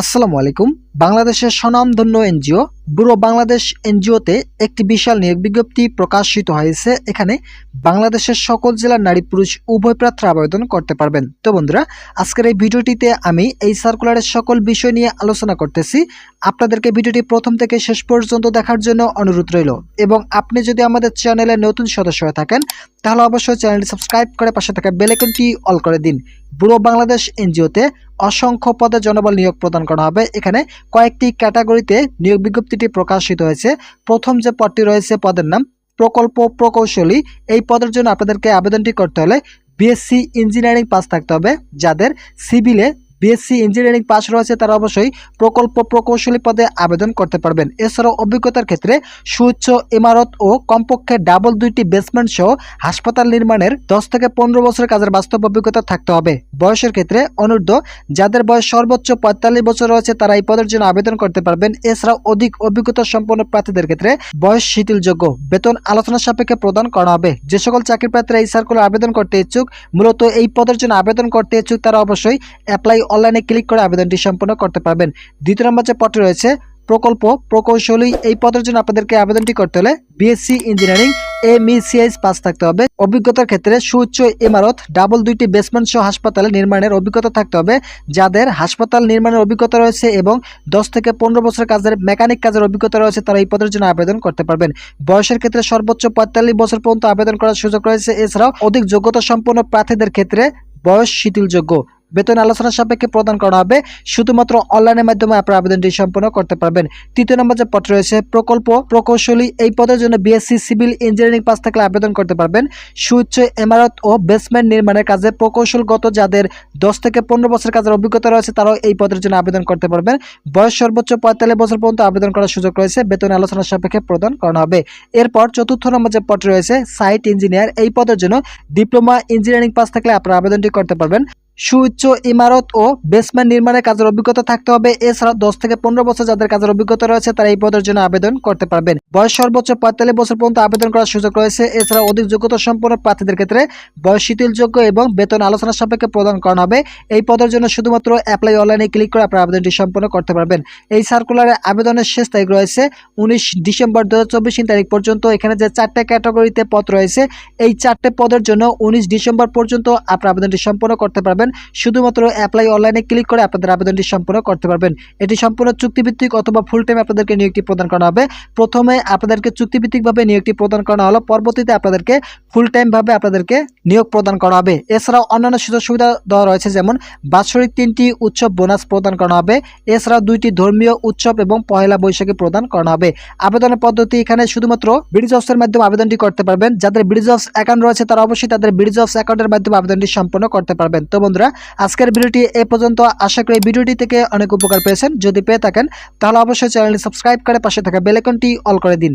আসসালামু আলাইকুম। বাংলাদেশের স্বনামধন্য এনজিও, ব্যুরো বাংলাদেশ এনজিওতে একটি বিশাল নিয়োগ বিজ্ঞপ্তি প্রকাশিত হয়েছে। এখানে বাংলাদেশের সকল জেলার নারী পুরুষ উভয় প্রার্থী আবেদন করতে পারবেন। তো বন্ধুরা, আজকের এই ভিডিওটিতে আমি এই সার্কুলারের সকল বিষয় নিয়ে আলোচনা করতেছি। আপনাদেরকে ভিডিওটি প্রথম থেকে শেষ পর্যন্ত দেখার জন্য অনুরোধ রইল। এবং আপনি যদি আমাদের চ্যানেলে নতুন সদস্য হয়ে থাকেন, তাহলে অবশ্যই চ্যানেলটি সাবস্ক্রাইব করে পাশে থাকা বেলাইকনটি অল করে দিন। ব্যুরো বাংলাদেশ এনজিওতে অসংখ্য পদে জনবল নিয়োগ প্রদান করা হবে। এখানে কয়েকটি ক্যাটাগরিতে নিয়োগ বিজ্ঞপ্তিটি প্রকাশিত হয়েছে। প্রথম যে পদটি রয়েছে পদের নাম প্রকল্প প্রকৌশলী। এই পদের জন্য আপনাদেরকে আবেদনটি করতে হলে বিএসসি ইঞ্জিনিয়ারিং পাস থাকতে হবে। যাদের সিভিলে বিএসসি ইঞ্জিনিয়ারিং পাস রয়েছে, তারা অবশ্যই প্রকল্প প্রকৌশলী পদে আবেদন করতে পারবেন। এছাড়াও অভিজ্ঞতার ক্ষেত্রে সুউচ্চ ইমারত ও কমপক্ষে ডাবল দুইটি বেসমেন্ট সহ হাসপাতাল নির্মাণের দশ থেকে পনেরো বছরের কাজের বাস্তব অভিজ্ঞতা থাকতে হবে। বয়সের ক্ষেত্রে অনূর্ধ্ব, যাদের বয়স সর্বোচ্চ পঁয়তাল্লিশ বছর রয়েছে, তারা এই পদের জন্য আবেদন করতে পারবেন। এছাড়াও অধিক অভিজ্ঞতা সম্পন্ন প্রার্থীদের ক্ষেত্রে বয়স শিথিলযোগ্য। বেতন আলোচনা সাপেক্ষে প্রদান করা হবে। যে সকল চাকরি প্রার্থীরা এই সার্কুলার আবেদন করতে ইচ্ছুক, মূলত এই পদের জন্য আবেদন করতে ইচ্ছুক, তারা অবশ্যই অ্যাপ্লাই অনলাইনে ক্লিক করে আবেদনটি সম্পন্ন করতে পারবেন। দ্বিতীয় নম্বর যে পদটি রয়েছে, প্রকল্প, প্রকৌশলী, এই পদের জন্য আপনাদেরকে আবেদনটি করতে হলে বিএসসি ইঞ্জিনিয়ারিং এম ইসিআইস পাস থাকতে হবে। অভিজ্ঞতার ক্ষেত্রে সুউচ্চ ইমারত ডাবল দুইটি বেসমেন্ট সহ হাসপাতালে নির্মাণের অভিজ্ঞতা থাকতে হবে। যাদের হাসপাতাল নির্মাণের অভিজ্ঞতা রয়েছে এবং দশ থেকে পনেরো বছর কাজের মেকানিক কাজের অভিজ্ঞতা রয়েছে, তারা এই পদের জন্য আবেদন করতে পারবেন। বয়সের ক্ষেত্রে সর্বোচ্চ পঁয়তাল্লিশ বছর পর্যন্ত আবেদন করার সুযোগ রয়েছে। এছাড়াও অধিক যোগ্যতা সম্পন্ন প্রার্থীদের ক্ষেত্রে বয়স শিথিলযোগ্য। বেতন আলোচনা সাপেক্ষে প্রদান করা হবে। শুধুমাত্র অনলাইনের মাধ্যমে আপনার আবেদনটি সম্পন্ন করতে পারবেন। তৃতীয় নম্বর যে পদ রয়েছে, প্রকল্প, প্রকৌশলী এই পদের জন্য বিএসসি সিভিল ইঞ্জিনিয়ারিং পাস থাকলে আবেদন করতে পারবেন। সুউচ্চ ইমারত ও বেসমেন্ট নির্মাণের কাজে প্রকৌশলগত যাদের দশ থেকে পনেরো বছর কাজের অভিজ্ঞতা রয়েছে, তারাও এই পদের জন্য আবেদন করতে পারবেন। বয়স সর্বোচ্চ পঁয়তাল্লিশ বছর পর্যন্ত আবেদন করার সুযোগ রয়েছে। বেতন আলোচনা সাপেক্ষে প্রদান করা হবে। এরপর চতুর্থ নম্বর যে পদ রয়েছে, সাইট ইঞ্জিনিয়ার, এই পদের জন্য ডিপ্লোমা ইঞ্জিনিয়ারিং পাস থাকলে আপনারা আবেদনটি করতে পারবেন। সুউচ্চ ইমারত ও বেসমেন্ট নির্মাণের কাজের অভিজ্ঞতা থাকতে হবে। এছাড়া দশ থেকে পনেরো বছর যাদের কাজের অভিজ্ঞতা রয়েছে, তারা এই পদের জন্য আবেদন করতে পারবেন। বয়স সর্বোচ্চ পঁয়তাল্লিশ বছর পর্যন্ত আবেদন করার সুযোগ রয়েছে। এছাড়া অধিক যোগ্যতা সম্পন্ন প্রার্থীদের ক্ষেত্রে বয়স শিথিলযোগ্য এবং বেতন আলোচনা সাপেক্ষে প্রদান করা হবে। এই পদের জন্য শুধুমাত্র অ্যাপ্লাই অনলাইনে ক্লিক করে আপনার আবেদনটি সম্পন্ন করতে পারবেন। এই সার্কুলারে আবেদনের শেষ তারিখ রয়েছে উনিশ ডিসেম্বর দু হাজার চব্বিশ তারিখ পর্যন্ত। এখানে যে চারটে ক্যাটাগরিতে পদ রয়েছে, এই চারটে পদের জন্য উনিশ ডিসেম্বর পর্যন্ত আপনার আবেদনটি সম্পন্ন করতে পারবেন। শুধুমাত্র অ্যাপ্লাই অনলাইনে ক্লিক করে আপনাদের আবেদনটি সম্পন্ন করতে পারবেন। এটি সম্পূর্ণ চুক্তিভিত্তিক অথবা ফুল টাইম আপনাদেরকে নিয়োগটি প্রদান করা হবে। প্রথমে আপনাদেরকে চুক্তিভিত্তিকভাবে নিয়োগটি প্রদান করা হলো, পরবর্তীতে আপনাদেরকে ফুল টাইমভাবে আপনাদেরকে নিয়োগ প্রদান করা হবে। এছাড়াও অন্যান্য সুযোগ সুবিধা দেওয়া রয়েছে, যেমন বাৎসরিক তিনটি উৎসব বোনাস প্রদান করা হবে। এছাড়াও দুইটি ধর্মীয় উৎসব এবং পহেলা বৈশাখী প্রদান করা হবে। আবেদনের পদ্ধতি এখানে শুধুমাত্র ব্রিজ অফসের মাধ্যমে আবেদনটি করতে পারবেন। যাদের ব্রিজ অফস অ্যাকাউন্ট রয়েছে, তারা অবশ্যই তাদের ব্রিজ অফস অ্যাকাউন্টের মাধ্যমে আবেদনটি সম্পন্ন করতে পারবেন। তো বন্ধুরা, আজকের ভিডিওটি এ পর্যন্ত। আশা করি ভিডিওটি থেকে অনেক উপকার পেয়েছেন। যদি পেয়ে থাকেন, তাহলে অবশ্যই চ্যানেলটি সাবস্ক্রাইব করে পাশে থাকা বেলাইকনটি অল করে দিন।